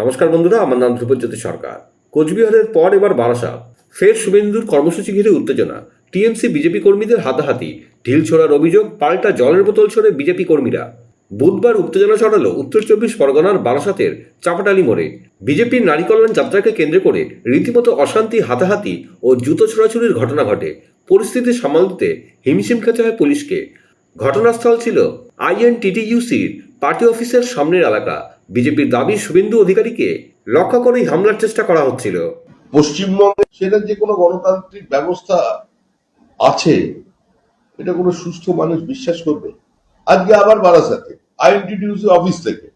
নমস্কার বন্ধুরা, আমার নাম ধ্রুবজ্যোতি সরকার। কোচবিহারের পর এবার বারাসাত। ফের শুভেন্দুর কর্মসূচি ঘিরে উত্তেজনা। টিএমসি বিজেপি কর্মীদের হাতাহাতি। ঢিল ছোড়ার অভিযোগ, পাল্টা জলের বোতল ছড়ে বিজেপি কর্মীরা। বুধবার উত্তেজনা ছড়ালো উত্তর চব্বিশ পরগনার বারাসাতের চাপাটালি মোড়ে। বিজেপির নারী কল্যাণ যাত্রাকে কেন্দ্র করে রীতিমতো অশান্তি, হাতাহাতি ও জুতো ছোড়াছুড়ির ঘটনা ঘটে। পরিস্থিতি সামাল দিতে হিমশিম খেতে হয় পুলিশকে। ঘটনাস্থল ছিল আইএনটিটিইউসির পার্টি অফিসের সামনের এলাকা। বিজেপির দাবি, শুভেন্দু অধিকারীকে লক্ষ্য করেই হামলার চেষ্টা করা হচ্ছিল। পশ্চিমবঙ্গে সেটা যে কোনো গণতান্ত্রিক ব্যবস্থা আছে, এটা কোনো সুস্থ মানুষ বিশ্বাস করবে। আজকে আবার বারাসাতে আইএনটিটিউসি অফিস থেকে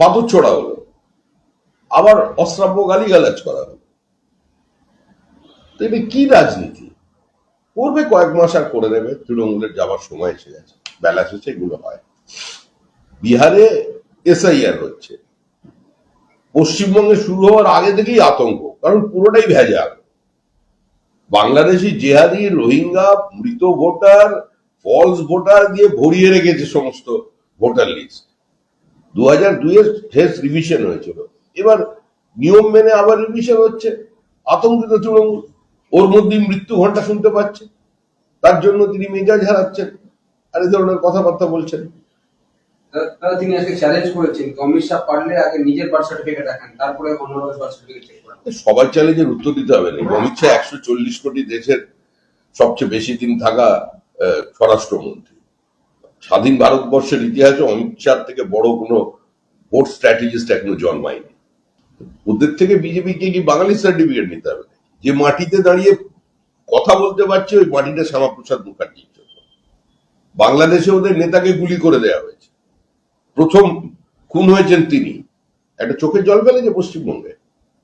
পাথর ছোড়া হলো। আবার অশ্রাব্য গালিগালাজ করা হলো। তো এটা কি রাজনীতি? করবে কয়েক মাস আর করে নেবে, তৃণমূলের যাবার সময় এসে গেছে। বেলা শেষে এগুলো হয়। বিহারে এসআইআর হচ্ছে। পশ্চিমবঙ্গে শুরু হওয়ার আগে থেকেই আতঙ্ক, কারণ পুরোটাই ভেজাল। বাংলাদেশি জেহাদি, রোহিঙ্গা, মৃত ভোটার ফলস ভোটার দিয়ে ভরিয়ে রেখেছে সমস্ত ভোটার লিস্ট দু হাজার দুইয়ের শেষ রিভিশন হয়েছিল। এবার নিয়ম মেনে আবার রিভিশন হচ্ছে। আতঙ্কিত তৃণমূল ওর মধ্যেই মৃত্যু ঘণ্টা শুনতে পাচ্ছে। তার জন্য তিনি মেজাজ হারাচ্ছেন। আর এই ধরনের কথাবার্তা বলছেন। তারা তিনি আজকে চ্যালেঞ্জ করেছেন অমিত শাহ পারলে আগে নিজের বার্থ সার্টিফিকেট দেখান তারপরে অন্যদের বার্থ সার্টিফিকেট চেক করেন। সবার চ্যালেঞ্জের উত্তর দিতে হবে। না অমিত শাহ একশো চল্লিশ কোটি দেশের সবচেয়ে বেশি দিন থাকা আহ, স্বরাষ্ট্রমন্ত্রী। স্বাধীন ভারতবর্ষের ইতিহাসে অমিত শাহ থেকে বড় কোনো ভোট স্ট্র্যাটেজিস্ট এখনও জন্মায়নি। ওদের থেকে বিজেপিকে কি বাঙালি সার্টিফিকেট নিতে হবে। যে মাটিতে দাঁড়িয়ে কথা বলতে পারছে ওই মাটিটা শ্যামাপ্রসাদ মুখার্জির জন্য বাংলাদেশে ওদের নেতাকে গুলি করে দেওয়া হয়েছে। প্রথম খুন হয়েছেন তিনি। একটা চোখের জল ফেলেছে পশ্চিমবঙ্গে।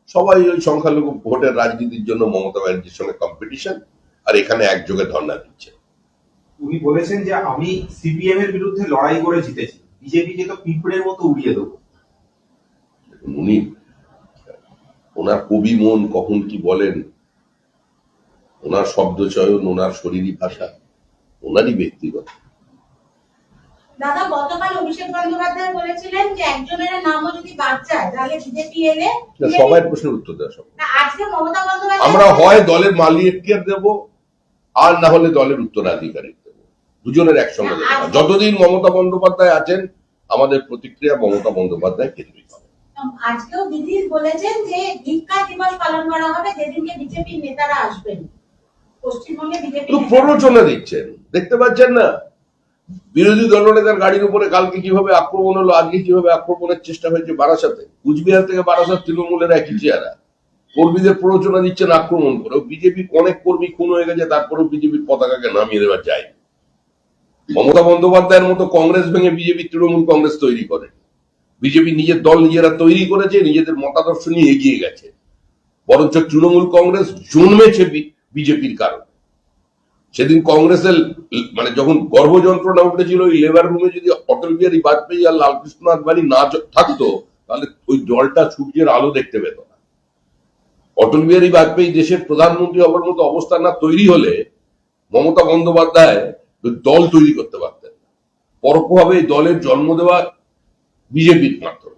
সবাই ওই সংখ্যালঘু ভোটের রাজনীতির জন্য মমতা ব্যানার্জির সঙ্গে কম্পিটিশন আর এখানে একযোগে ধর্ণা দিচ্ছে। উনি বলেছেন যে আমি সিপিএম এর বিরুদ্ধে লড়াই করে জিতেছি। বিজেপিকে তো পিঁপড়ের মতো উড়িয়ে দেবো। উনি ওনার কবি মন কখন কি বলেন ওনার শব্দ চয়ন ওনার শরীরী ভাষা। ওনারই ব্যক্তিগত। দাদা গতকাল অভিষেক বন্দ্যোপাধ্যায় বলেছিলেন যে একজনের নামও যদি বাদ যায় তাহলে বিজেপি এলে না, প্রশ্নের উত্তর দেওয়া সম্ভব। আজকে মমতা বন্দ্যোপাধ্যায় আমরা হয় দলের মালিককে দেব আর না হলে দলের উত্তরাধিকারী দেব। দুজনের একসঙ্গে দেব। যতদিন মমতা বন্দ্যোপাধ্যায় আছেন আমাদের প্রতিক্রিয়া মমতা বন্দ্যোপাধ্যায় কেন্দ্রিক হবে আজকেও দিদি বলেছেন যে ভিক্ষা দিবস পালন করা হবে যেদিনকে বিজেপির নেতারা আসবেন। প্ররোচনা দিচ্ছেন। দেখতে পাচ্ছেন না? বিরোধী গাড়ির উপরে কালকে কীভাবে আক্রমণ হলো, আজকে কীভাবে আক্রমণের চেষ্টা হয়েছে বারাসাতে? কুচবিহার থেকে বারাসাত তৃণমূলের একই কর্মীদের প্ররোচনা দিচ্ছেন আক্রমণ করে। বিজেপি অনেক কর্মী খুন হয়ে গেছে, তারপরেও বিজেপির পতাকাকে নামিয়ে দেওয়া যায় মমতা বন্দ্যোপাধ্যায়ের মতো কংগ্রেস ভেঙে বিজেপি তৃণমূল কংগ্রেস তৈরি করে। বিজেপি নিজের দল নিজেরা তৈরি করেছে, নিজেদের মতাদর্শ নিয়ে এগিয়ে গেছে। বরঞ্চ তৃণমূল কংগ্রেস জন্মেছে বিজেপির কারণে। সেদিন কংগ্রেসের মানে যখন গর্ভ যন্ত্রণা উঠেছিল ওই লেবার রুমে যদি অটল বিহারী বাজপেয়ী আর লালকৃষ্ণ আদবানি না থাকতো, তাহলে ওই জলটা সূর্যের আলো দেখতে পেত না। অটল বিহারী বাজপেয়ী দেশের প্রধানমন্ত্রী হবার মতো অবস্থা না তৈরি হলে মমতা বন্দ্যোপাধ্যায় দল তৈরি করতে পারতেন পরোক্ষভাবে এই দলের জন্ম দেওয়া বিজেপির মাধ্যমে।